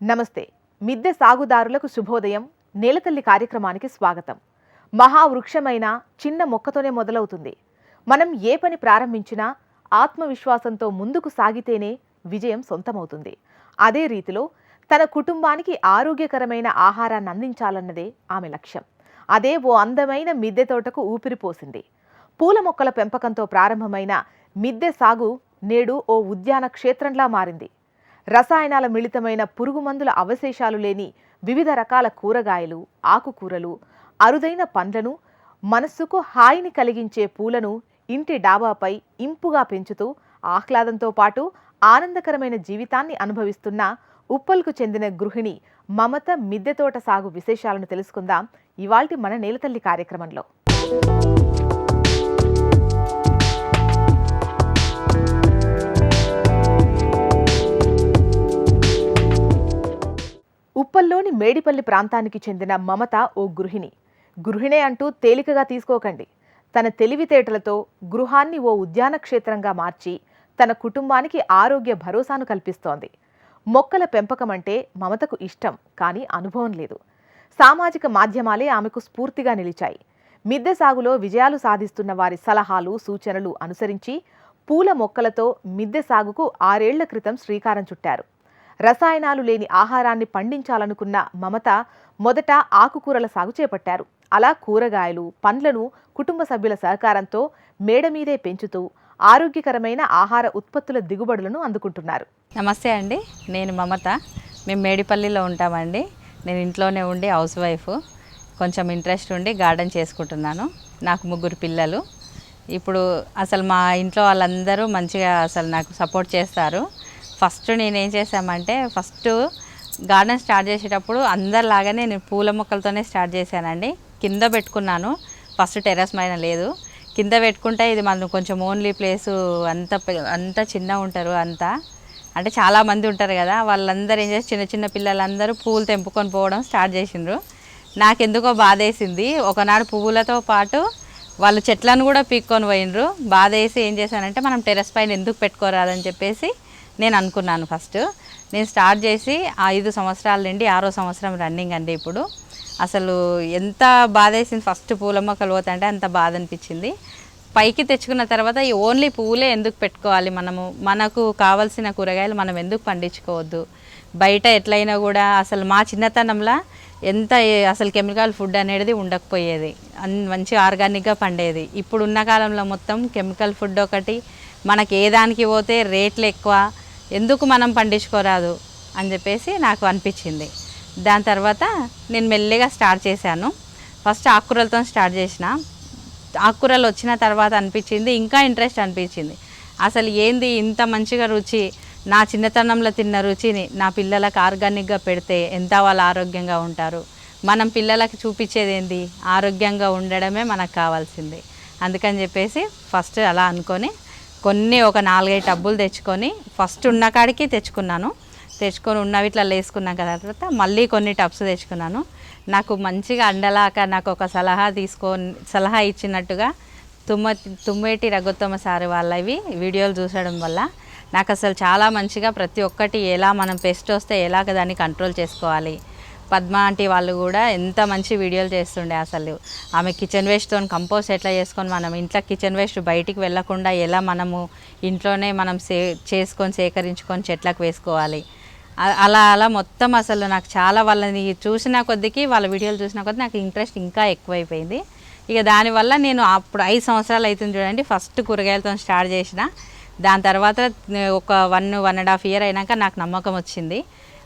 నమస్తే. మిద్దె సాగుదారులకు శుభోదయం. నేలతల్లి కార్యక్రమానికి స్వాగతం. మహావృక్షమైన చిన్న మొక్కతోనే మొదలవుతుంది. మనం ఏ పని ప్రారంభించినా ఆత్మవిశ్వాసంతో ముందుకు సాగితేనే విజయం సొంతమవుతుంది. అదే రీతిలో తన కుటుంబానికి ఆరోగ్యకరమైన ఆహారాన్ని అందించాలన్నదే ఆమె లక్ష్యం. అదే ఓ అందమైన మిద్దె తోటకు ఊపిరిపోసింది పూల మొక్కల పెంపకంతో ప్రారంభమైన మిద్దె సాగు నేడు ఓ ఉద్యాన క్షేత్రంలా మారింది. రసాయనాల మిళితమైన పురుగుమందుల అవశేషాలు లేని వివిధ రకాల కూరగాయలు ఆకుకూరలు అరుదైన పండ్లను మనస్సుకు హాయిని కలిగించే పూలను ఇంటి డాబాపై ఇంపుగా పెంచుతూ ఆహ్లాదంతో పాటు ఆనందకరమైన జీవితాన్ని అనుభవిస్తున్న ఉప్పల్కు చెందిన గృహిణి మమత మిద్దె తోట సాగు విశేషాలను తెలుసుకుందాం. ఇవాల్టి మన నేలతల్లి కార్యక్రమంలో. ఉప్పల్లోని మేడిపల్లి ప్రాంతానికి చెందిన మమత ఓ గృహిణి. గృహిణే అంటూ తేలికగా తీసుకోకండి. తన తెలివితేటలతో గృహాన్ని ఓ ఉద్యాన క్షేత్రంగా మార్చి తన కుటుంబానికి ఆరోగ్య భరోసాను కల్పిస్తోంది. మొక్కల పెంపకం అంటే మమతకు ఇష్టం కానీ అనుభవం లేదు. సామాజిక మాధ్యమాలే ఆమెకు స్ఫూర్తిగా నిలిచాయి. మిద్దె సాగులో విజయాలు సాధిస్తున్న వారి సలహాలు సూచనలు అనుసరించి పూల మొక్కలతో మిద్దె సాగుకు ఆరేళ్ళ క్రితం శ్రీకారం చుట్టారు. రసాయనాలు లేని ఆహారాన్ని పండించాలనుకున్న మమత మొదట ఆకుకూరల సాగు చేపట్టారు. అలా కూరగాయలు పండ్లను కుటుంబ సభ్యుల సహకారంతో మేడ మీదే పెంచుతూ ఆరోగ్యకరమైన ఆహార ఉత్పత్తుల దిగుబడులను అందుకుంటున్నారు. నమస్తే అండి నేను మమత. మేము మేడిపల్లిలో ఉంటామండి. నేను ఇంట్లోనే ఉండి హౌస్ వైఫ్. కొంచెం ఇంట్రెస్ట్ ఉండి గార్డెన్ చేసుకుంటున్నాను. నాకు ముగ్గురు పిల్లలు. ఇప్పుడు అసలు మా ఇంట్లో వాళ్ళందరూ మంచిగా అసలు నాకు సపోర్ట్ చేస్తారు. ఫస్ట్ నేనేం చేశామంటే ఫస్ట్ గార్డెన్ స్టార్ట్ చేసేటప్పుడు అందరిలాగానే నేను పూల మొక్కలతోనే స్టార్ట్ చేశానండి. కింద పెట్టుకున్నాను. ఫస్ట్ టెర్రస్ పైన లేదు. కింద పెట్టుకుంటే ఇది మనం కొంచెం ఓన్లీ ప్లేసు అంత అంత చిన్న ఉంటారు అంతా. అంటే చాలామంది ఉంటారు కదా వాళ్ళందరూ ఏం చేసి చిన్న చిన్న పిల్లలందరూ పువ్వులు తెంపుకొని పోవడం స్టార్ట్ చేసిండ్రు. నాకెందుకో బాధేసింది. ఒకనాడు పువ్వులతో పాటు వాళ్ళు చెట్లను కూడా పీక్కొని పోయినరు బాధ వేసి ఏం చేశానంటే మనం టెర్రస్ పైన ఎందుకు పెట్టుకోరాదని చెప్పేసి నేను అనుకున్నాను ఫస్ట్. నేను స్టార్ట్ చేసి ఐదు సంవత్సరాల నుండి ఆరో సంవత్సరం రన్నింగ్ అండి ఇప్పుడు. అసలు ఎంత బాధ వేసింది ఫస్ట్ పూల మొక్కలు పోతుంటే అంత బాధ అనిపించింది. పైకి తెచ్చుకున్న తర్వాత ఈ ఓన్లీ పువ్వులే ఎందుకు పెట్టుకోవాలి మనము? మనకు కావాల్సిన కూరగాయలు మనం ఎందుకు పండించుకోవద్దు? బయట ఎట్లయినా కూడా అసలు మా చిన్నతనంలో ఎంత అసలు కెమికల్ ఫుడ్ అనేది ఉండకపోయేది. అన్ మంచి ఆర్గానిక్గా పండేది. ఇప్పుడున్న కాలంలో మొత్తం కెమికల్ ఫుడ్ ఒకటి మనకి ఏ దానికి పోతే రేట్లు ఎక్కువ ఎందుకు మనం పండించుకోరాదు అని చెప్పేసి నాకు అనిపించింది. దాని తర్వాత నేను మెల్లిగా స్టార్ట్ చేశాను. ఫస్ట్ ఆకుకూరలతో స్టార్ట్ చేసిన. ఆకుకూరలు వచ్చిన తర్వాత అనిపించింది ఇంకా ఇంట్రెస్ట్ అనిపించింది. అసలు ఏంది ఇంత మంచిగా రుచి నా చిన్నతనంలో తిన్న రుచిని నా పిల్లలకు ఆర్గానిక్గా పెడితే ఎంత వాళ్ళు ఆరోగ్యంగా ఉంటారు? మనం పిల్లలకు చూపించేది ఏంది? ఆరోగ్యంగా ఉండడమే మనకు కావాల్సింది. అందుకని చెప్పేసి ఫస్ట్ అలా అనుకొని కొన్ని ఒక నాలుగైదు టబ్బులు తెచ్చుకొని ఫస్ట్ ఉన్న కాడికి తెచ్చుకున్నాను. తెచ్చుకొని ఉన్నవి ఇట్లా వేసుకున్నాక తర్వాత మళ్ళీ కొన్ని టబ్స్ తెచ్చుకున్నాను. నాకు మంచిగా అండలాక నాకు ఒక సలహా తీసుకొని సలహా ఇచ్చినట్టుగా తుమ్మ తుమ్మేటి రఘుత్తమ సారి వాళ్ళవి వీడియోలు చూసడం వల్ల నాకు అసలు చాలా మంచిగా ప్రతి ఒక్కటి ఎలా మనం పెస్ట్ వస్తే ఎలాగ దాన్ని కంట్రోల్ చేసుకోవాలి పద్మ ఆంటీ వాళ్ళు కూడా ఎంత మంచి వీడియోలు చేస్తుండే అసలు. ఆమె కిచెన్ వేస్ట్తో కంపోస్ట్ ఎట్లా చేసుకొని మనం ఇంట్లో కిచెన్ వేస్ట్ బయటికి వెళ్ళకుండా ఎలా మనము ఇంట్లోనే మనం సే చేసుకొని సేకరించుకొని చెట్లకు వేసుకోవాలి. అలా అలా మొత్తం అసలు నాకు చాలా వాళ్ళని చూసిన కొద్దికి వాళ్ళ వీడియోలు చూసిన కొద్ది నాకు ఇంట్రెస్ట్ ఇంకా ఎక్కువైపోయింది. ఇక దానివల్ల నేను అప్పుడు ఐదు సంవత్సరాలు అవుతుంది చూడండి ఫస్ట్ కూరగాయలతో స్టార్ట్ చేసిన. దాని తర్వాత ఒక one one and half year అయినాక నాకు నమ్మకం వచ్చింది.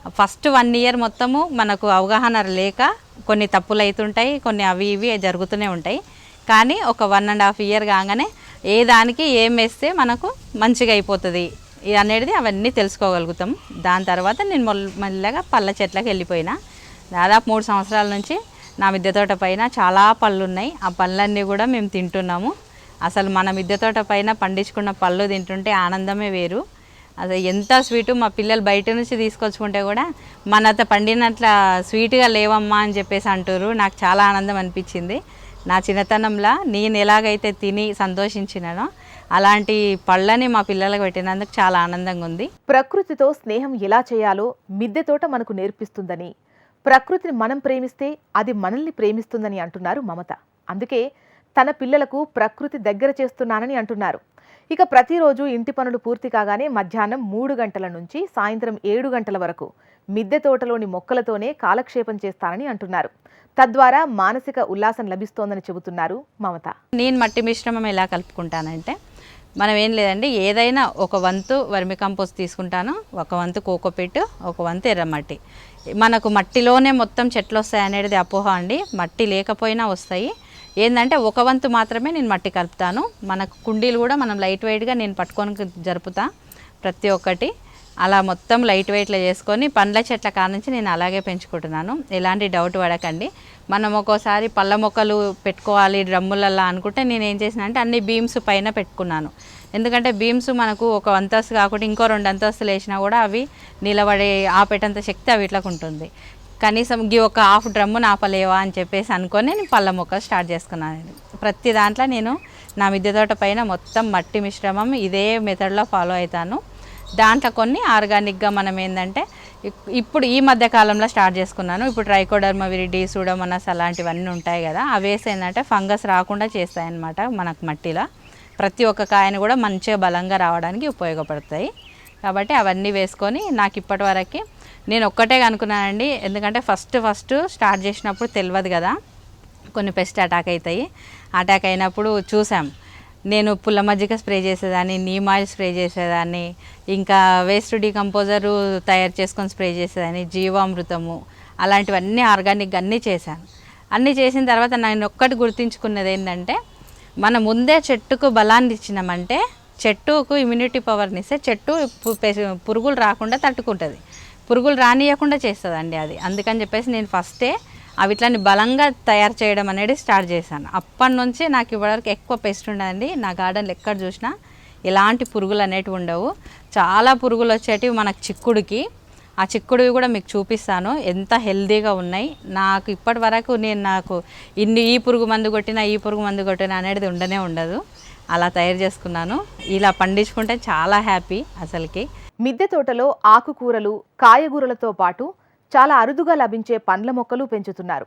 ఫస్ట్ వన్ ఇయర్ మొత్తము మనకు అవగాహన లేక కొన్ని తప్పులు అవుతుంటాయి కొన్ని అవి ఇవి జరుగుతూనే ఉంటాయి. కానీ ఒక వన్ అండ్ హాఫ్ ఇయర్ కాగానే ఏ దానికి ఏం వేస్తే మనకు మంచిగా అయిపోతుంది అనేది అవన్నీ తెలుసుకోగలుగుతాం. దాని తర్వాత నేను మొల్- మెల్లగా పళ్ళ చెట్లకు వెళ్ళిపోయినా. దాదాపు మూడు సంవత్సరాల నుంచి నా మిద్దె తోట పైన చాలా పళ్ళు ఉన్నాయి ఆ పళ్ళన్నీ కూడా మేము తింటున్నాము. అసలు మన మిద్దె తోట పైన పండించుకున్న పళ్ళు తింటుంటే ఆనందమే వేరు. అసలు ఎంత స్వీటు మా పిల్లలు బయట నుంచి తీసుకొచ్చుకుంటే కూడా మనత పండినట్ల స్వీట్గా లేవమ్మా అని చెప్పేసి అంటారు నాకు చాలా ఆనందం అనిపించింది. నా చిన్నతనంలో నేను ఎలాగైతే తిని సంతోషించినానో అలాంటి పళ్ళని మా పిల్లలకు పెట్టినందుకు చాలా ఆనందంగా ఉంది. ప్రకృతితో స్నేహం ఎలా చేయాలో మిద్దె తోట మనకు నేర్పిస్తుందని ప్రకృతిని మనం ప్రేమిస్తే అది మనల్ని ప్రేమిస్తుందని అంటున్నారు మమత. అందుకే తన పిల్లలకు ప్రకృతి దగ్గర చేస్తున్నానని అంటున్నారు. ఇక ప్రతిరోజు ఇంటి పనులు పూర్తి కాగానే మధ్యాహ్నం మూడు గంటల నుంచి సాయంత్రం ఏడు గంటల వరకు మిద్దె తోటలోని మొక్కలతోనే కాలక్షేపం చేస్తానని అంటున్నారు. తద్వారా మానసిక ఉల్లాసం లభిస్తోందని చెబుతున్నారు మమత. నేను మట్టి మిశ్రమం ఎలా కలుపుకుంటానంటే మనం ఏం లేదండి ఏదైనా ఒక వంతు వర్మి కంపోస్ట్ తీసుకుంటాను ఒక వంతు కోకోపిట్ ఒక వంతు ఎర్రమట్టి మనకు మట్టిలోనే మొత్తం చెట్లు వస్తాయి అనేది అపోహ అండి. మట్టి లేకపోయినా వస్తాయి. ఏంటంటే ఒక వంతు మాత్రమే నేను మట్టి కలుపుతాను. మనకు కుండీలు కూడా మనం లైట్ వెయిట్గా నేను పట్టుకొని జరుపుతా ప్రతి ఒక్కటి. అలా మొత్తం లైట్ వెయిట్లో చేసుకొని పండ్ల చెట్ల కానుంచి నేను అలాగే పెంచుకుంటున్నాను. ఎలాంటి డౌట్ పడకండి. మనం ఒక్కోసారి పళ్ళ మొక్కలు పెట్టుకోవాలి డ్రమ్ములలో అనుకుంటే నేను ఏం చేసిన అంటే అన్ని బీమ్స్ పైన పెట్టుకున్నాను. ఎందుకంటే బీమ్స్ మనకు ఒక అంతస్తు కాకుండా ఇంకో రెండు అంతస్తులు వేసినా కూడా అవి నిలబడే ఆపేటంత శక్తి అవి ఇట్లకు ఉంటుంది. కనీసం గీ ఒక హాఫ్ డ్రమ్ము నాపలేవా అని చెప్పేసి అనుకొని నేను పళ్ళ మొక్క స్టార్ట్ చేసుకున్నాను. ప్రతి దాంట్లో నేను నా మిద్దె తోట పైన మొత్తం మట్టి మిశ్రమం ఇదే మెథడ్లో ఫాలో అవుతాను. దాంట్లో కొన్ని ఆర్గానిక్గా మనం ఏంటంటే ఇప్- ఇప్పుడు ఈ మధ్య కాలంలో స్టార్ట్ చేసుకున్నాను. ఇప్పుడు ట్రైకోడర్మ విరిడి సూడోమనస్ అలాంటివన్నీ ఉంటాయి కదా అవి వేసి ఏంటంటే ఫంగస్ రాకుండా చేస్తాయన్నమాట మనకు మట్టిలో. ప్రతి ఒక్క కాయను కూడా మంచిగా బలంగా రావడానికి ఉపయోగపడతాయి. కాబట్టి అవన్నీ వేసుకొని నాకు ఇప్పటి వరకు నేను ఒక్కటే అనుకున్నానండి. ఎందుకంటే ఫస్ట్ ఫస్ట్ స్టార్ట్ చేసినప్పుడు తెలియదు కదా. కొన్ని పెస్ట్ అటాక్ అవుతాయి అటాక్ అయినప్పుడు చూసాం. నేను పుల్ల మజ్జిగ స్ప్రే చేసేదాన్ని నీమ్ ఆయిల్ స్ప్రే చేసేదాన్ని ఇంకా వేస్ట్ డీకంపోజరు తయారు చేసుకొని స్ప్రే చేసేదాన్ని జీవామృతము అలాంటివన్నీ ఆర్గానిక్ అన్నీ చేశాను. అన్నీ చేసిన తర్వాత నేను ఒక్కటి గుర్తించుకున్నది ఏంటంటే మనం ముందే చెట్టుకు బలాన్ని ఇచ్చినామంటే చెట్టుకు ఇమ్యూనిటీ పవర్ని ఇస్తే చెట్టు పురుగులు రాకుండా తట్టుకుంటుంది. పురుగులు రానియకుండా చేస్తుందండి అది. అందుకని చెప్పేసి నేను ఫస్టే అవి ఇట్లాని బలంగా తయారు చేయడం అనేది స్టార్ట్ చేశాను. అప్పటి నుంచి నాకు ఇప్పటివరకు ఎక్కువ పెస్ట్ ఉండదండి. నా గార్డెన్లో ఎక్కడ చూసినా ఎలాంటి పురుగులు అనేటివి ఉండవు. చాలా పురుగులు వచ్చేటివి మనకు చిక్కుడుకి. ఆ చిక్కుడువి కూడా మీకు చూపిస్తాను. ఎంత హెల్దీగా ఉన్నాయి. నాకు ఇప్పటి వరకు నేను నాకు ఇన్ని ఈ పురుగు మందు కొట్టినా ఈ పురుగు మందు కొట్టినా అనేది ఉండనే ఉండదు. అలా తయారు చేసుకున్నాను. ఇలా పండించుకుంటే చాలా హ్యాపీ అసలుకి. మిద్దె తోటలో ఆకుకూరలు కాయగూరలతో పాటు చాలా అరుదుగా లభించే పండ్ల మొక్కలు పెంచుతున్నారు.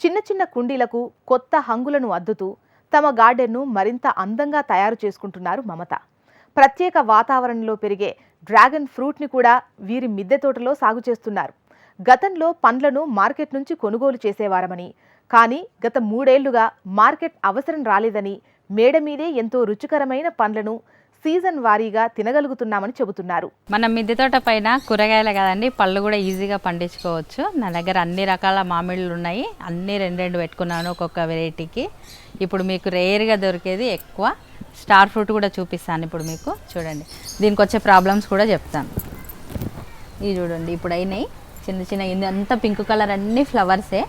చిన్న చిన్న కుండీలకు కొత్త హంగులను అద్దుతూ తమ గార్డెన్ను మరింత అందంగా తయారు చేసుకుంటున్నారు మమత. ప్రత్యేక వాతావరణంలో పెరిగే డ్రాగన్ ఫ్రూట్ని కూడా వీరి మిద్దె తోటలో సాగు చేస్తున్నారు. గతంలో పండ్లను మార్కెట్ నుంచి కొనుగోలు చేసేవారమని కానీ గత మూడేళ్ళుగా మార్కెట్ అవసరం రాలేదని మేడ మీదే ఎంతో రుచికరమైన పండ్లను సీజన్ వారీగా తినగలుగుతున్నామని చెబుతున్నారు. మన మిద్దె తోట పైన కూరగాయలే కదండి పళ్ళు కూడా ఈజీగా పండించుకోవచ్చు. నా దగ్గర అన్ని రకాల మామిళ్ళు ఉన్నాయి. అన్ని రెండు రెండు పెట్టుకున్నాను ఒక్కొక్క వెరైటీకి. ఇప్పుడు మీకు రేర్గా దొరికేది ఎక్కువ. స్టార్ ఫ్రూట్ కూడా చూపిస్తాను ఇప్పుడు మీకు. చూడండి. దీనికి వచ్చే ప్రాబ్లమ్స్ కూడా చెప్తాను. ఇవి చూడండి ఇప్పుడు అయినాయి. చిన్న చిన్న ఇది అంతా పింక్ కలర్ అన్ని ఫ్లవర్సే.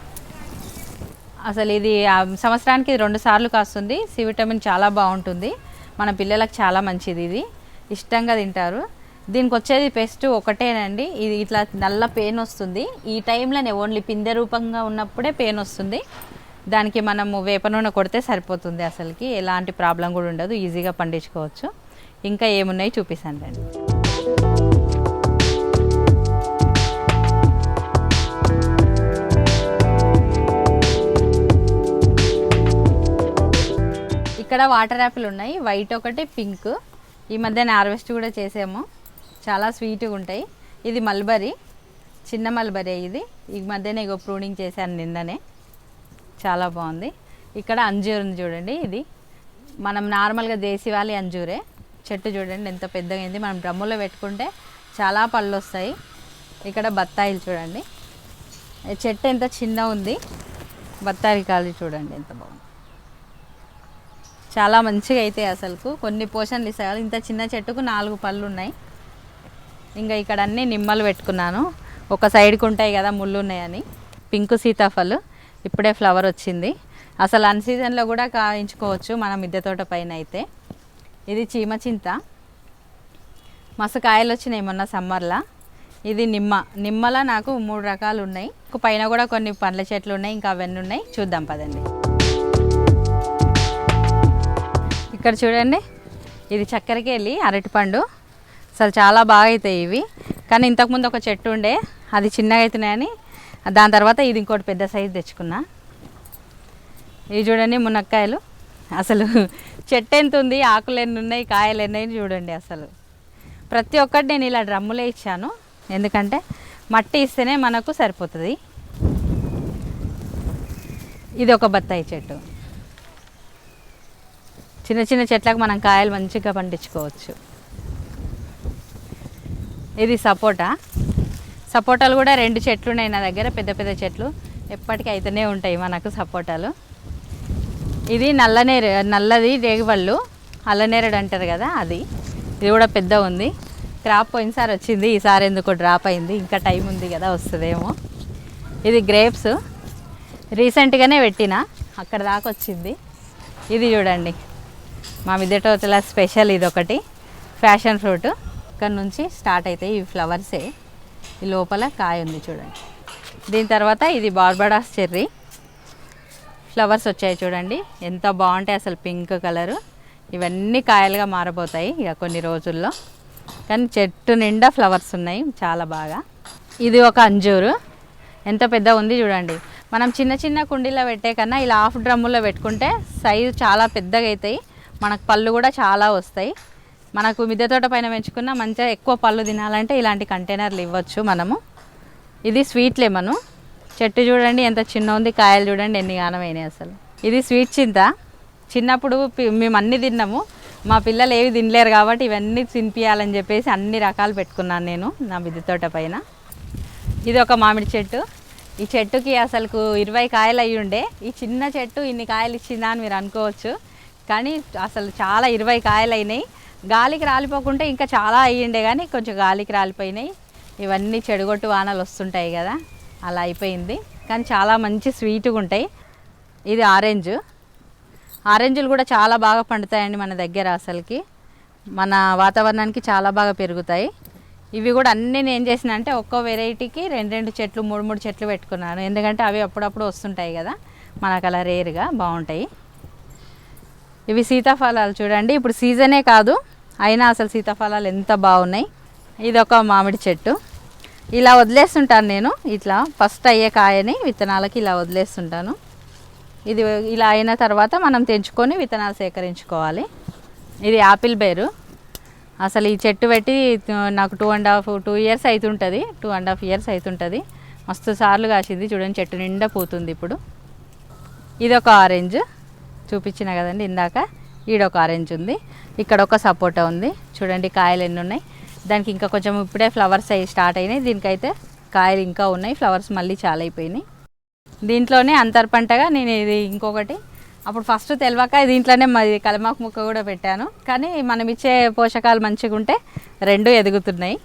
అసలు ఇది ఆ, సంవత్సరానికి రెండు సార్లు కాస్తుంది. సి విటమిన్ చాలా బాగుంటుంది. మన పిల్లలకు చాలా మంచిది ఇది. ఇష్టంగా తింటారు. దీనికి వచ్చేది పెస్ట్ ఒకటేనండి. ఇది ఇట్లా నల్ల పెయిన్ వస్తుంది. ఈ టైంలోనే ఓన్లీ పిందె రూపంగా ఉన్నప్పుడే పెయిన్ వస్తుంది. దానికి మనము వేప నూనె కొడితే సరిపోతుంది అసలుకి. ఎలాంటి ప్రాబ్లం కూడా ఉండదు. ఈజీగా పండించుకోవచ్చు. ఇంకా ఏమున్నాయి చూపిస్తాను రండి ఇక్కడ వాటర్ యాపిల్ ఉన్నాయి. వైట్ ఒకటి పింక్ ఈ మధ్యన హార్వెస్ట్ కూడా చేసాము. చాలా స్వీట్గా ఉంటాయి. ఇది మల్బరీ చిన్న మల్బరీ ఇది. ఈ మధ్యనే ఇగో ప్రూనింగ్ చేశాను నిన్ననే. చాలా బాగుంది. ఇక్కడ అంజూర్ ఉంది చూడండి. ఇది మనం నార్మల్గా దేశీవాలి అంజూరే. చెట్టు చూడండి ఎంత పెద్దగా అయింది. మనం డ్రమ్ములో పెట్టుకుంటే చాలా పళ్ళు వస్తాయి. ఇక్కడ బత్తాయిలు చూడండి. చెట్టు ఎంత చిన్న ఉంది. బత్తాయి కాలు చూడండి ఎంత బాగుంది. చాలా మంచిగా అయితే అసలుకు. కొన్ని పోషన్లు ఇస్తాయి కదా ఇంత చిన్న చెట్టుకు నాలుగు పళ్ళు ఉన్నాయి. ఇంకా ఇక్కడ అన్ని నిమ్మలు పెట్టుకున్నాను. ఒక సైడ్కి ఉంటాయి కదా ముళ్ళు ఉన్నాయని. పింక్ సీతాఫలు. ఇప్పుడే ఫ్లవర్ వచ్చింది. అసలు అన్ సీజన్లో కూడా కాయించుకోవచ్చు మన మిద్దె తోట పైన అయితే. ఇది చీమ చింత. మస్తు కాయలు వచ్చినాయి మొన్న సమ్మర్లో. ఇది నిమ్మ. నిమ్మల నాకు మూడు రకాలు ఉన్నాయి. ఒక పైన కూడా కొన్ని పండ్ల చెట్లు ఉన్నాయి ఇంకా అవన్నీ ఉన్నాయి. చూద్దాం పదండి. ఇక్కడ చూడండి. ఇది చక్కెరకేళి అరటిపండు. అసలు చాలా బాగా అవుతాయి ఇవి. కానీ ఇంతకుముందు ఒక చెట్టు ఉండే. అది చిన్నగా అవుతున్నాయని దాని తర్వాత ఇది ఇంకోటి పెద్ద సైజు తెచ్చుకున్నా. ఇవి చూడండి మునక్కాయలు. అసలు చెట్టు ఎంత ఉంది ఆకులు ఎన్ని ఉన్నాయి కాయలు ఎన్ని చూడండి అసలు. ప్రతి ఒక్కటి నేను ఇలా డ్రమ్ములే ఇచ్చాను. ఎందుకంటే మట్టి ఇస్తేనే మనకు సరిపోతుంది. ఇది ఒక బత్తాయి చెట్టు. చిన్న చిన్న చెట్లకు మనం కాయలు మంచిగా పండించుకోవచ్చు. ఇది సపోటా. సపోటాలు కూడా రెండు చెట్లు ఉన్నాయి నా దగ్గర పెద్ద పెద్ద చెట్లు. ఎప్పటికీ అయితేనే ఉంటాయి మనకు సపోటాలు. ఇది నల్లనేరు నల్లది రేగిపళ్ళు అల్లనేరుడు అంటారు కదా అది. ఇది కూడా పెద్ద ఉంది. క్రాప్ పోయినసారి వచ్చింది ఈసారి ఎందుకో డ్రాప్ అయింది. ఇంకా టైం ఉంది కదా వస్తుందేమో. ఇది గ్రేప్స్. రీసెంట్గానే పెట్టిన అక్కడ దాకా వచ్చింది. ఇది చూడండి. మా మిద్దె తోటల స్పెషల్ ఇది ఒకటి ఫ్యాషన్ ఫ్రూట్. ఇక్కడ నుంచి స్టార్ట్ అవుతాయి ఈ ఫ్లవర్సే. ఈ లోపల కాయ ఉంది చూడండి. దీని తర్వాత ఇది బార్బడాస్ చెర్రీ. ఫ్లవర్స్ వచ్చాయి చూడండి. ఎంత బాగుంటాయి అసలు పింక్ కలరు. ఇవన్నీ కాయలుగా మారబోతాయి ఇక కొన్ని రోజుల్లో. కానీ చెట్టు నిండా ఫ్లవర్స్ ఉన్నాయి చాలా బాగా. ఇది ఒక అంజూరు. ఎంత పెద్ద ఉంది చూడండి. మనం చిన్న చిన్న కుండీలో పెట్టే కన్నా ఇలా హాఫ్ డ్రమ్ములో పెట్టుకుంటే సైజు చాలా పెద్దగా అవుతాయి. మనకు పళ్ళు కూడా చాలా వస్తాయి. మనకు మిద్దె తోట పైన పెంచుకున్న మంచిగా ఎక్కువ పళ్ళు తినాలంటే ఇలాంటి కంటైనర్లు ఇవ్వచ్చు మనము. ఇది స్వీట్ లెమను. చెట్టు చూడండి ఎంత చిన్న ఉంది కాయలు చూడండి ఎన్ని గానమైనాయి అసలు. ఇది స్వీట్ చింత. చిన్నప్పుడు మేము అన్ని తిన్నాము. మా పిల్లలు ఏవి తినలేరు కాబట్టి ఇవన్నీ తినిపించాలని చెప్పేసి అన్ని రకాలు పెట్టుకున్నాను నేను నా మిద్దె తోట పైన. ఇది ఒక మామిడి చెట్టు. ఈ చెట్టుకి అసలుకు ఇరవై కాయలు అయ్యి ఉండే ఈ చిన్న చెట్టు ఇన్ని కాయలు ఇచ్చిందా అని మీరు అనుకోవచ్చు. కానీ అసలు చాలా ఇరవై కాయలు అయినాయి గాలికి రాలిపోకుంటే ఇంకా చాలా అయ్యిండే కానీ కొంచెం గాలికి రాలిపోయినాయి. ఇవన్నీ చెడుగొట్టు వానలు వస్తుంటాయి కదా అలా అయిపోయింది. కానీ చాలా మంచి స్వీట్గా ఉంటాయి. ఇది ఆరెంజ్. ఆరెంజ్లు కూడా చాలా బాగా పండుతాయండి మన దగ్గర అసలుకి. మన వాతావరణానికి చాలా బాగా పెరుగుతాయి. ఇవి కూడా అన్నీ నేను ఏం చేసిన అంటే ఒక్కో వెరైటీకి రెండు రెండు చెట్లు మూడు మూడు చెట్లు పెట్టుకున్నాను. ఎందుకంటే అవి అప్పుడప్పుడు వస్తుంటాయి కదా మనకు అలా రేరుగా బాగుంటాయి. ఇవి సీతాఫలాలు చూడండి. ఇప్పుడు సీజనే కాదు అయినా అసలు సీతాఫలాలు ఎంత బాగున్నాయి. ఇది ఒక మామిడి చెట్టు. ఇలా వదిలేస్తుంటాను నేను. ఇట్లా ఫస్ట్ అయ్యే కాయని విత్తనాలకి ఇలా వదిలేస్తుంటాను. ఇది ఇలా అయిన తర్వాత మనం తెంచుకొని విత్తనాలు సేకరించుకోవాలి. ఇది యాపిల్ బేరు. అసలు ఈ చెట్టు పెట్టి నాకు two and half two years అవుతుంటుంది టూ అండ్ హాఫ్ ఇయర్స్ అవుతుంటుంది మస్తు సార్లు కాసింది. చూడండి చెట్టు నిండా పోతుంది ఇప్పుడు. ఇది ఒక ఆరెంజ్ చూపించిన కదండి ఇందాక. ఈడొక ఆరెంజ్ ఉంది. ఇక్కడ ఒక సపోటా ఉంది. చూడండి కాయలు ఎన్ని ఉన్నాయి దానికి ఇంకా కొంచెం ఇప్పుడే ఫ్లవర్స్ అయ్యి స్టార్ట్ అయినాయి. దీనికైతే కాయలు ఇంకా ఉన్నాయి. ఫ్లవర్స్ మళ్ళీ చాలా అయిపోయినాయి. దీంట్లోనే అంతర్ పంటగా నేను ఇది ఇంకొకటి. అప్పుడు ఫస్ట్ తెలియక దీంట్లోనే మరి కలమాకు ముక్క కూడా పెట్టాను. కానీ మనం ఇచ్చే పోషకాలు మంచిగా ఉంటే రెండు ఎదుగుతున్నాయి.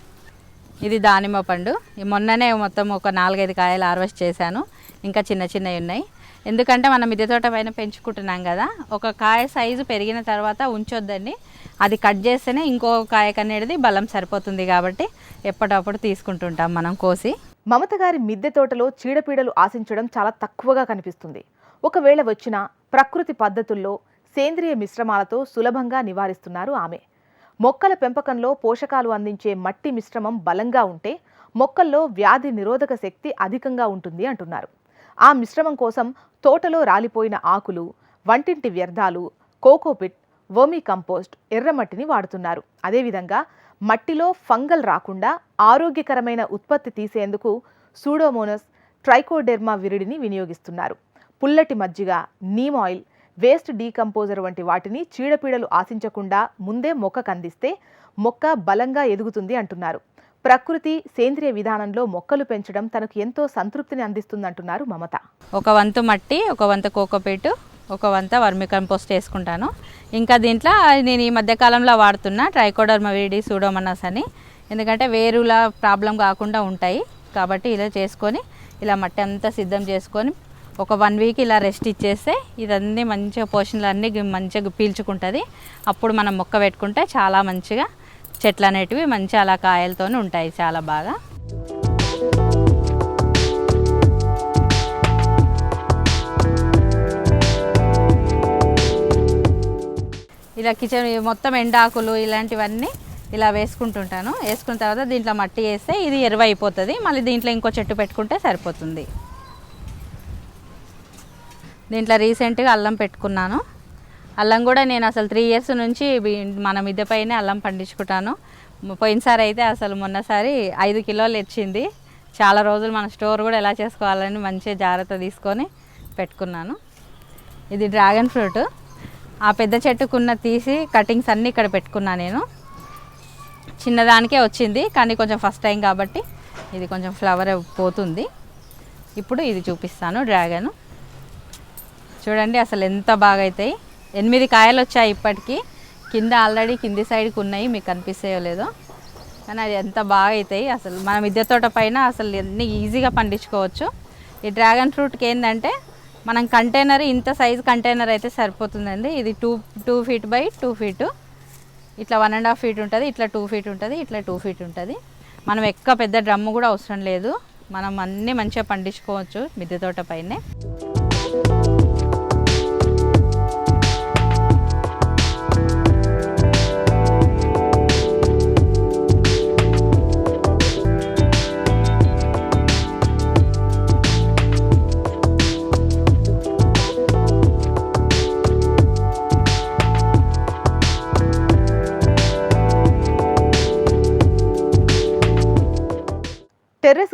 ఇది దానిమ్మ పండు. మొన్ననే మొత్తం ఒక నాలుగైదు కాయలు హార్వెస్ట్ చేశాను. ఇంకా చిన్న చిన్నవి ఉన్నాయి. ఎందుకంటే మనం మిద్దె తోట పైన పెంచుకుంటున్నాం కదా ఒక కాయ సైజు పెరిగిన తర్వాత ఉంచొద్దండి. అది కట్ చేస్తేనే ఇంకో కాయకు అనేది బలం సరిపోతుంది కాబట్టి ఎప్పటికప్పుడు తీసుకుంటుంటాం మనం కోసి. మమత గారి మిద్దె తోటలో చీడపీడలు ఆశించడం చాలా తక్కువగా కనిపిస్తుంది. ఒకవేళ వచ్చిన ప్రకృతి పద్ధతుల్లో సేంద్రియ మిశ్రమాలతో సులభంగా నివారిస్తున్నారు ఆమె. మొక్కల పెంపకంలో పోషకాలు అందించే మట్టి మిశ్రమం బలంగా ఉంటే మొక్కల్లో వ్యాధి నిరోధక శక్తి అధికంగా ఉంటుంది అంటున్నారు. ఆ మిశ్రమం కోసం తోటలో రాలిపోయిన ఆకులు వంటింటి వ్యర్థాలు కోకోపిట్ వర్మీ కంపోస్ట్ ఎర్రమట్టిని వాడుతున్నారు. అదేవిధంగా మట్టిలో ఫంగల్ రాకుండా ఆరోగ్యకరమైన ఉత్పత్తి తీసేందుకు సూడోమోనస్ ట్రైకోడెర్మా విరిడిని వినియోగిస్తున్నారు. పుల్లటి మజ్జిగ నీమ్ ఆయిల్ వేస్ట్ డీకంపోజర్ వంటి వాటిని చీడపీడలు ఆశించకుండా ముందే మొక్కకు అందిస్తే మొక్క బలంగా ఎదుగుతుంది అంటున్నారు. ప్రకృతి సేంద్రియ విధానంలో మొక్కలు పెంచడం తనకు ఎంతో సంతృప్తిని అందిస్తుందంటున్నారు మమత. ఒక వంతు మట్టి ఒక వంత కోకోపీటు ఒక వంత వర్మి కంపోస్ట్ వేసుకుంటాను. ఇంకా దీంట్లో నేను ఈ మధ్యకాలంలో వాడుతున్న ట్రైకోడర్మా సూడోమనస్ సూడోమనాస్ అని. ఎందుకంటే వేరుల ప్రాబ్లం కాకుండా ఉంటాయి. కాబట్టి ఇలా చేసుకొని ఇలా మట్టి అంతా సిద్ధం చేసుకొని ఒక వన్ వీక్ ఇలా రెస్ట్ ఇచ్చేస్తే ఇదన్నీ మంచిగా పోషణలు అన్నీ మంచిగా పీల్చుకుంటుంది. అప్పుడు మనం మొక్క పెట్టుకుంటే చాలా మంచిగా చెట్లు అనేటివి మంచి అలా కాయలతో ఉంటాయి చాలా బాగా. ఇలా కిచెన్ మొత్తం ఎండాకులు ఇలాంటివన్నీ ఇలా వేసుకుంటుంటాను. వేసుకున్న తర్వాత దీంట్లో మట్టి వేస్తే ఇది ఎరువు అయిపోతుంది మళ్ళీ దీంట్లో ఇంకో చెట్టు పెట్టుకుంటే సరిపోతుంది. దీంట్లో రీసెంట్గా అల్లం పెట్టుకున్నాను. అల్లం కూడా నేను అసలు త్రీ ఇయర్స్ నుంచి మన మిద్దె పైనే అల్లం పండించుకుంటాను. పోయినసారి అయితే అసలు మొన్నసారి ఐదు కిలోలు ఇచ్చింది. చాలా రోజులు మన స్టోర్ కూడా ఎలా చేసుకోవాలని మంచిగా జాగ్రత్త తీసుకొని పెట్టుకున్నాను. ఇది డ్రాగన్ ఫ్రూట్. ఆ పెద్ద చెట్టుకున్న తీసి కటింగ్స్ అన్నీ ఇక్కడ పెట్టుకున్నా నేను. చిన్నదానికే వచ్చింది కానీ కొంచెం ఫస్ట్ టైం కాబట్టి ఇది కొంచెం ఫ్లవర్ పోతుంది. ఇప్పుడు ఇది చూపిస్తాను డ్రాగన్. చూడండి అసలు ఎంత బాగా అవుతాయి ఎనిమిది కాయలు వచ్చాయి ఇప్పటికీ. కింద ఆల్రెడీ కింది సైడ్కి ఉన్నాయి మీకు కనిపిస్తాయో లేదో. కానీ అది ఎంత బాగా అవుతాయి అసలు మన మిద్దె తోట పైన అసలు ఎన్ని ఈజీగా పండించుకోవచ్చు. ఈ డ్రాగన్ ఫ్రూట్కి ఏంటంటే మనం కంటైనర్ ఇంత సైజ్ కంటైనర్ అయితే సరిపోతుందండి. ఇది two two feet by two feet. ఇట్లా వన్ అండ్ హాఫ్ ఫీట్ ఉంటుంది ఇట్లా టూ ఫీట్ ఉంటుంది ఇట్లా టూ ఫీట్ ఉంటుంది. మనం ఎక్క పెద్ద డ్రమ్ము కూడా అవసరం లేదు. మనం అన్నీ మంచిగా పండించుకోవచ్చు మిద్దె తోట పైనే.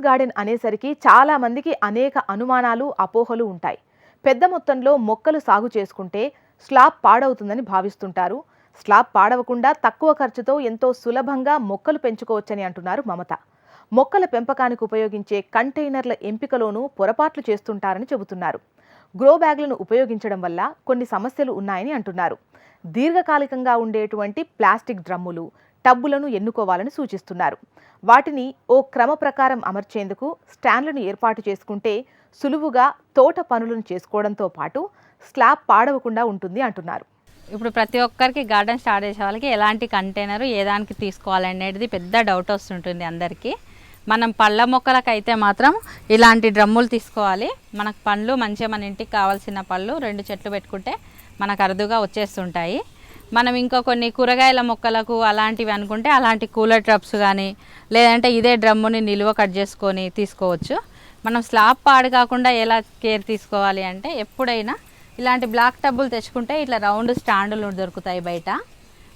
టెర్రస్ గార్డెన్ అనేసరికి చాలా మందికి అనేక అనుమానాలు అపోహలు ఉంటాయి. పెద్ద మొత్తంలో మొక్కలు సాగు చేసుకుంటే స్లాబ్ పాడవుతుందని భావిస్తుంటారు. స్లాబ్ పాడవకుండా తక్కువ ఖర్చుతో ఎంతో సులభంగా మొక్కలు పెంచుకోవచ్చని అంటున్నారు మమత. మొక్కల పెంపకానికి ఉపయోగించే కంటైనర్ల ఎంపికలోనూ పొరపాట్లు చేస్తుంటారని చెబుతున్నారు. గ్రో బ్యాగ్లను ఉపయోగించడం వల్ల కొన్ని సమస్యలు ఉన్నాయని అంటున్నారు. దీర్ఘకాలికంగా ఉండేటువంటి ప్లాస్టిక్ డ్రమ్ములు టబ్బులను ఎన్నుకోవాలని సూచిస్తున్నారు. వాటిని ఓ క్రమ ప్రకారం అమర్చేందుకు స్టాండ్లను ఏర్పాటు చేసుకుంటే సులువుగా తోట పనులను చేసుకోవడంతో పాటు స్లాబ్ పాడవకుండా ఉంటుంది అంటున్నారు. ఇప్పుడు ప్రతి ఒక్కరికి గార్డెన్ స్టార్ట్ చేసే వాళ్ళకి ఎలాంటి కంటైనర్ ఏ దానికి తీసుకోవాలనేది పెద్ద డౌట్ వస్తుంటుంది అందరికీ. మనం పళ్ళ మొక్కలకైతే మాత్రం ఇలాంటి డ్రమ్ములు తీసుకోవాలి. మనకు పండ్లు మంచిగా మన ఇంటికి కావాల్సిన పళ్ళు రెండు చెట్లు పెట్టుకుంటే మనకు అరుదుగా వచ్చేస్తుంటాయి. మనం ఇంకా కొన్ని కూరగాయల మొక్కలకు అలాంటివి అనుకుంటే అలాంటి కూలర్ ట్రప్స్ కానీ లేదంటే ఇదే డ్రమ్ముని నిలువ కట్ చేసుకొని తీసుకోవచ్చు. మనం స్లాబ్ పాడు కాకుండా ఎలా కేర్ తీసుకోవాలి అంటే ఎప్పుడైనా ఇలాంటి బ్లాక్ టబ్బులు తెచ్చుకుంటే ఇట్లా రౌండ్ స్టాండులు దొరుకుతాయి బయట.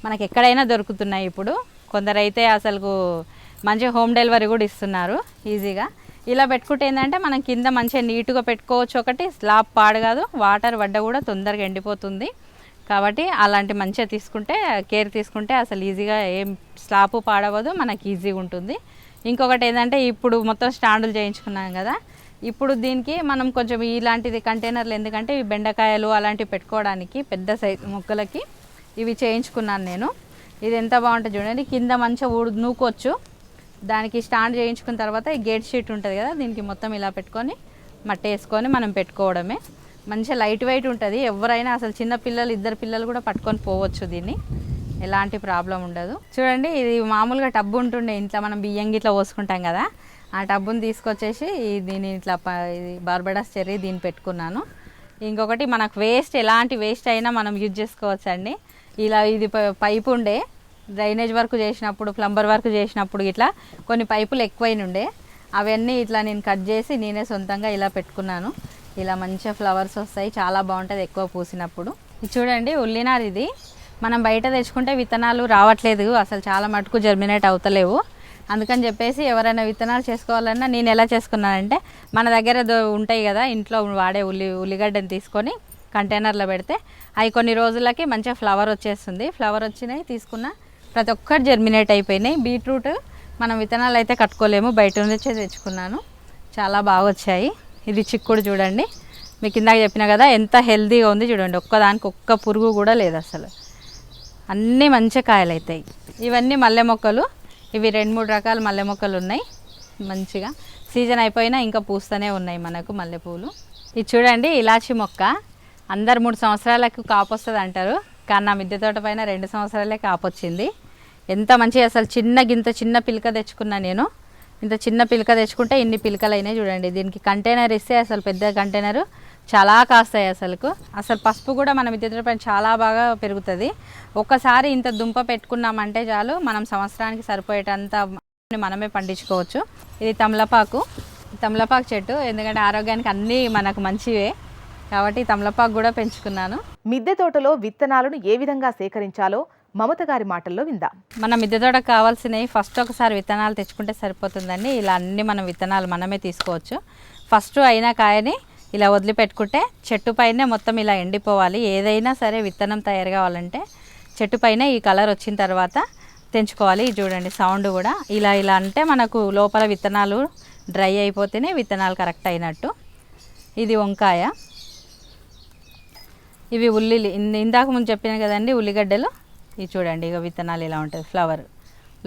మనకి ఎక్కడైనా దొరుకుతున్నాయి ఇప్పుడు. కొందరైతే అసలు మంచి హోమ్ డెలివరీ కూడా ఇస్తున్నారు ఈజీగా. ఇలా పెట్టుకుంటే ఏంటంటే మనం కింద మంచిగా నీట్గా పెట్టుకోవచ్చు. ఒకటి స్లాబ్ పాడు కాదు వాటర్ పడ్డ కూడా తొందరగా ఎండిపోతుంది. కాబట్టి అలాంటి మంచిగా తీసుకుంటే కేర్ తీసుకుంటే అసలు ఈజీగా ఏం స్లాప్ పాడవదు మనకి ఈజీగా ఉంటుంది. ఇంకొకటి ఏంటంటే ఇప్పుడు మొత్తం స్టాండులు చేయించుకున్నాం కదా. ఇప్పుడు దీనికి మనం కొంచెం ఇలాంటిది కంటైనర్లు ఎందుకంటే ఈ బెండకాయలు అలాంటివి పెట్టుకోవడానికి పెద్ద సైజ్ మొక్కలకి ఇవి చేయించుకున్నాను నేను. ఇది ఎంత బాగుంటుంది చూడండి. కింద మంచిగా ఊడు నూకొచ్చు. దానికి స్టాండ్ చేయించుకున్న తర్వాత ఈ గేట్ షీట్ ఉంటుంది కదా దీనికి మొత్తం ఇలా పెట్టుకొని మట్టి వేసుకొని మనం పెట్టుకోవడమే. మంచిగా లైట్ వెయిట్ ఉంటుంది. ఎవరైనా అసలు చిన్న పిల్లలు ఇద్దరు పిల్లలు కూడా పట్టుకొని పోవచ్చు దీన్ని. ఎలాంటి ప్రాబ్లం ఉండదు. చూడండి ఇది మామూలుగా టబ్బు ఉంటుండే. ఇంట్లో మనం బియ్యం గిట్లా పోసుకుంటాం కదా. ఆ టబ్బుని తీసుకొచ్చేసి దీని ఇట్లా ఇది బార్బడాస్ చెర్రీ దీన్ని పెట్టుకున్నాను. ఇంకొకటి మనకు వేస్ట్ ఎలాంటి వేస్ట్ అయినా మనం యూజ్ చేసుకోవచ్చు అండి ఇలా ఇది పైపు ఉండే. డ్రైనేజ్ వర్క్ చేసినప్పుడు ప్లంబర్ వర్క్ చేసినప్పుడు ఇట్లా కొన్ని పైపులు ఎక్కువైన ఉండే అవన్నీ ఇట్లా నేను కట్ చేసి నేనే సొంతంగా ఇలా పెట్టుకున్నాను. ఇలా మంచిగా ఫ్లవర్స్ వస్తాయి. చాలా బాగుంటుంది ఎక్కువ పూసినప్పుడు. ఇది చూడండి ఉల్లినార్ ఇది మనం బయట తెచ్చుకుంటే విత్తనాలు రావట్లేదు. అసలు చాలా మటుకు జర్మినేట్ అవుతలేవు. అందుకని చెప్పేసి ఎవరైనా విత్తనాలు చేసుకోవాలన్నా నేను ఎలా చేసుకున్నానంటే మన దగ్గర ఉంటాయి కదా ఇంట్లో వాడే ఉల్లి ఉల్లిగడ్డని తీసుకొని కంటైనర్లో పెడితే అవి కొన్ని రోజులకి మంచిగా ఫ్లవర్ వచ్చేస్తుంది. ఫ్లవర్ వచ్చినాయి తీసుకున్న ప్రతి ఒక్కటి జర్మినేట్ అయిపోయినాయి. బీట్రూట్ మనం విత్తనాలు అయితే కట్టుకోలేము. బయట నుంచే తెచ్చుకున్నాను. చాలా బాగా వచ్చాయి. ఇది చిక్కుడు చూడండి. మీకు ఇందాక చెప్పిన కదా ఎంత హెల్తీగా ఉంది చూడండి. ఒక్కదానికి ఒక్క పురుగు కూడా లేదు అసలు. అన్నీ మంచి కాయలు అవుతాయి ఇవన్నీ మల్లె మొక్కలు. ఇవి రెండు మూడు రకాల మల్లె మొక్కలు ఉన్నాయి. మంచిగా. సీజన్ అయిపోయినా ఇంకా పూస్తూనే ఉన్నాయి మనకు మల్లెపూలు ఇది చూడండి ఇలాచి మొక్క. అందరు మూడు సంవత్సరాలకు కాపు వస్తుంది అంటారు. కానీ నా మిద్దె తోట పైన రెండు సంవత్సరాలే కాపొచ్చింది ఎంత మంచిగా అసలు చిన్న గింత చిన్న పిలక తెచ్చుకున్నా నేను. ఇంత చిన్న పిలక తెచ్చుకుంటే ఇన్ని పిలకలు అయినాయి చూడండి. దీనికి కంటైనర్ ఇస్తే అసలు పెద్ద కంటైనర్ చాలా కాస్తాయి అసలుకు. అసలు పసుపు కూడా మన మిద్దె పైన చాలా బాగా పెరుగుతుంది. ఒక్కసారి ఇంత దుంప పెట్టుకున్నామంటే చాలు మనం సంవత్సరానికి సరిపోయేటంత మనమే పండించుకోవచ్చు. ఇది తమలపాకు. తమలపాకు చెట్టు ఎందుకంటే ఆరోగ్యానికి అన్నీ మనకు మంచివే. కాబట్టి తమలపాకు కూడా పెంచుకున్నాను. మిద్దె తోటలో విత్తనాలను ఏ విధంగా సేకరించాలో మమత గారి మాటల్లో విందాం. మన మిద్దె కావాల్సినవి ఫస్ట్ ఒకసారి విత్తనాలు తెచ్చుకుంటే సరిపోతుందండి. ఇలా అన్ని మనం విత్తనాలు మనమే తీసుకోవచ్చు. ఫస్ట్ అయిన కాయని ఇలా వదిలిపెట్టుకుంటే చెట్టు పైనే మొత్తం ఇలా ఎండిపోవాలి. ఏదైనా సరే విత్తనం తయారు కావాలంటే చెట్టు పైన ఈ కలర్ వచ్చిన తర్వాత తెంచుకోవాలి. ఇది చూడండి సౌండ్ కూడా. ఇలా ఇలా అంటే మనకు లోపల విత్తనాలు డ్రై అయిపోతేనే విత్తనాలు కరెక్ట్ అయినట్టు. ఇది వంకాయ. ఇవి ఉల్లిలు. ఇందాక ముందు చెప్పిన కదండి ఉల్లిగడ్డలు. ఇవి చూడండి ఇక విత్తనాలు ఇలా ఉంటుంది ఫ్లవర్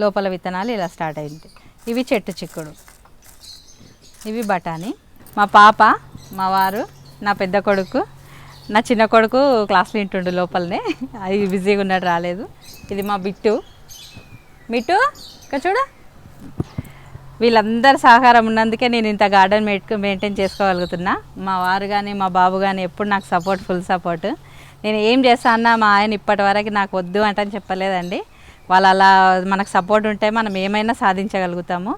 లోపల విత్తనాలు ఇలా స్టార్ట్ అయింది. ఇవి చెట్టు చిక్కుడు. ఇవి బఠానీ. మా పాప మా వారు నా పెద్ద కొడుకు నా చిన్న కొడుకు క్లాస్ వింటుండు లోపలనే. అది బిజీగా ఉన్నాడు రాలేదు. ఇది మా బిట్టు. మిట్టు ఇక్కడ చూడు. వీళ్ళందరి సహకారం ఉన్నందుకే నేను ఇంత గార్డెన్ మెయింటైన్ చేసుకోగలుగుతున్నా. మా వారు కానీ మా బాబు కానీ ఎప్పుడు నాకు సపోర్ట్ ఫుల్ సపోర్ట్ నేను ఏం చేస్తా అన్నా మా ఆయన ఇప్పటి వరకు నాకు వద్దు అంటని చెప్పలేదండి. వాళ్ళు అలా మనకు సపోర్ట్ ఉంటే మనం ఏమైనా సాధించగలుగుతాము.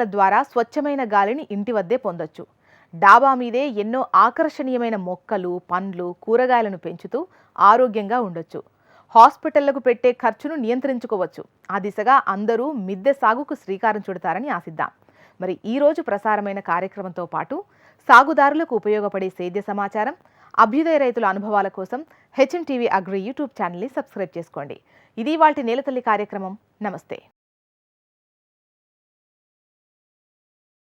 మిద్దె ద్వారా స్వచ్ఛమైన గాలిని ఇంటి వద్దే పొందొచ్చు. డాబా మీదే ఎన్నో ఆకర్షణీయమైన మొక్కలు పండ్లు కూరగాయలను పెంచుతూ ఆరోగ్యంగా ఉండొచ్చు. హాస్పిటళ్ళకు పెట్టే ఖర్చును నియంత్రించుకోవచ్చు. ఆ దిశగా అందరూ మిద్దె సాగుకు శ్రీకారం చుడతారని ఆశిద్దాం. మరి ఈరోజు ప్రసారమైన కార్యక్రమంతో పాటు సాగుదారులకు ఉపయోగపడే సేద్య సమాచారం అభ్యుదయ రైతుల అనుభవాల కోసం హెచ్ఎం టీవీ అగ్రి యూట్యూబ్ ఛానల్ని సబ్స్క్రైబ్ చేసుకోండి. ఇది వాటి నేలతల్లి కార్యక్రమం. నమస్తే.